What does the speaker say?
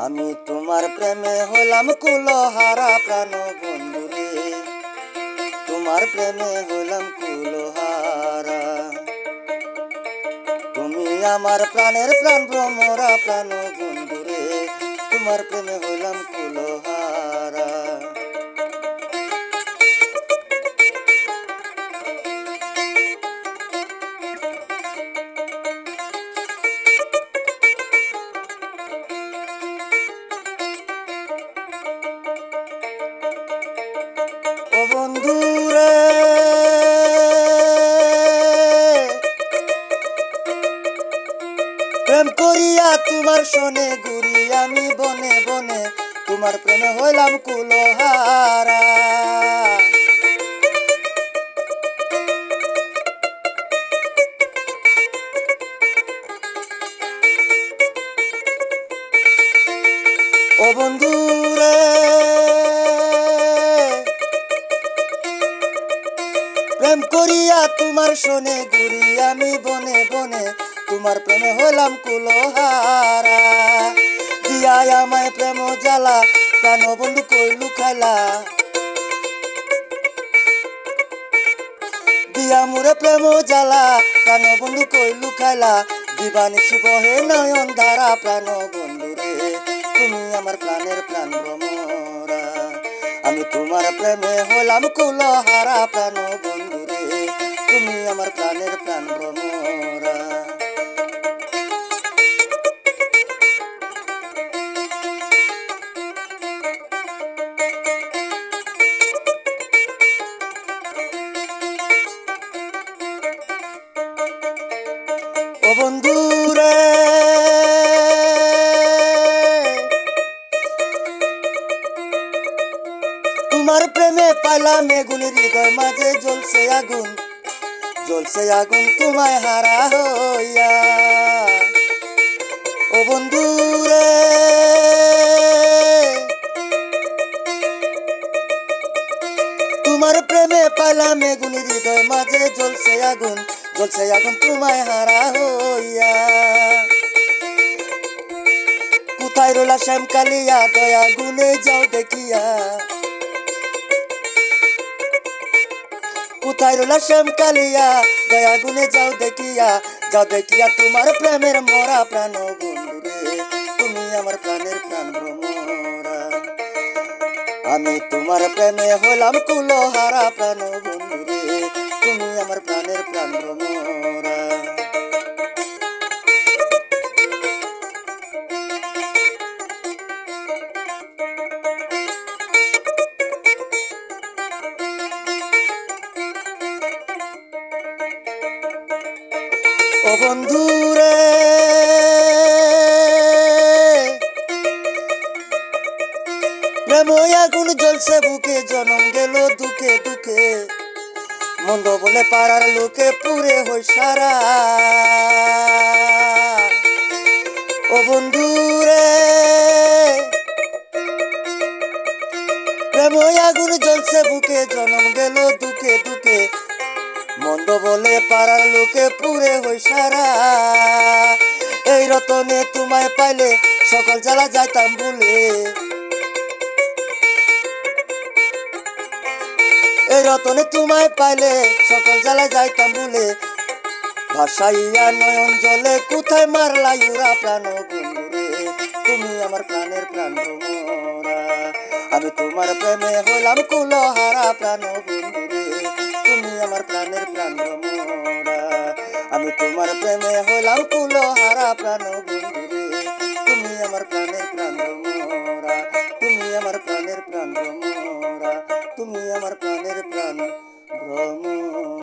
আমি তোমার প্রেমে হলাম কুলহারা প্রাণ বন্ধু রে। তোমার প্রেমে হলাম কুলহারা। তুমি আমার প্রাণের প্রাণ ভ্রমরা প্রাণ বন্ধু রে। তোমার প্রেমে হলাম কুলহারা। ও বন্ধু রে প্রেম করিয়া তোমার শোনে গুরি আমি বনে বনে, তোমার প্রেমে হইলাম কুলহারা। ও বন্ধু প্রেম করিয়া তোমার শোনে গুরি আমি বনে বনে তোমার প্রেমে হলাম কুলহারা। দিয়াই আমায় প্রেম জ্বালা, প্রাণ বন্ধু কইলু খাইলা দিয়া মুরে প্রেম জ্বালা, প্রাণ বন্ধু কইলু খাইলা দিবানিশি বহে নয়ন ধারা, প্রাণ বন্ধু রে, তুমি আমার প্রাণের প্রাণ ভ্রমরা। আমি তোমার প্রেমে হলাম কুলহারা, প্রাণ আমার প্রাণের প্রাণ ভ্রমরা তোমার প্রেমে পাইলাম এগুন হৃদয় মাঝে জ্বলছে আগুন। জ্বলছে আগুন তোমায় হারা হইয়া। ও বন্ধু রে তোমার প্রেমে পাইলাম এগুন, হৃদয় মাঝে জ্বলছে আগুন জ্বলছে আগুন তোমায় হারা হইয়া। কোথায় রোলা শ্যাম কালিয়া দয়া গুনে যাও দেখিয়া। কোথায় রোলা শ্যাম কালিয়া, দয়া গুনে যাও দেখিয়া যাও দেখিয়া তোমার প্রেমের মরা প্রাণ বন্ধুরে তুমি আমার প্রাণের প্রাণ ভ্রমরা। আমি তোমার প্রেমে হলাম কুলহারা প্রাণ বন্ধুরে তুমি আমার প্রাণের প্রাণ ভ্রমরা। ও বন্ধু রে প্রেম আগুন জ্বলছে, বুকে জনম গেল দুঃখে দুঃখে। মন্দ বলে পাড়ার লোকে পুরে হই সারা। ও বন্ধু রে প্রেম আগুন জ্বলছে, বুকে জনম গেল দুঃখে দুঃখে। মন্দ বলে পাড়ার লোকে পুরে হই সারা। এই রতনে তোমায় পাইলে সকল জ্বালা যাইতাম বলে। এই রতনে তোমায় পাইলে সকল জ্বালা যাইতাম বলে। ভাসাইয়া নয়ন জলে কোথায় মারলা ইউরা প্রাণ বন্ধুরে তুমি আমার প্রাণের প্রাণ আমি তোমার প্রেমে হইলাম কুলহারা প্রাণ বন্ধুরে তুমি আমার প্রাণের প্রাণ ভ্রমরা আমি তোমার প্রেমে হইলাম কুলহারা প্রাণ বন্ধুরে। তুমি আমার প্রাণের প্রাণ ভ্রমরা তুমি আমার প্রাণের প্রাণ ভ্রমরা তুমি আমার প্রাণ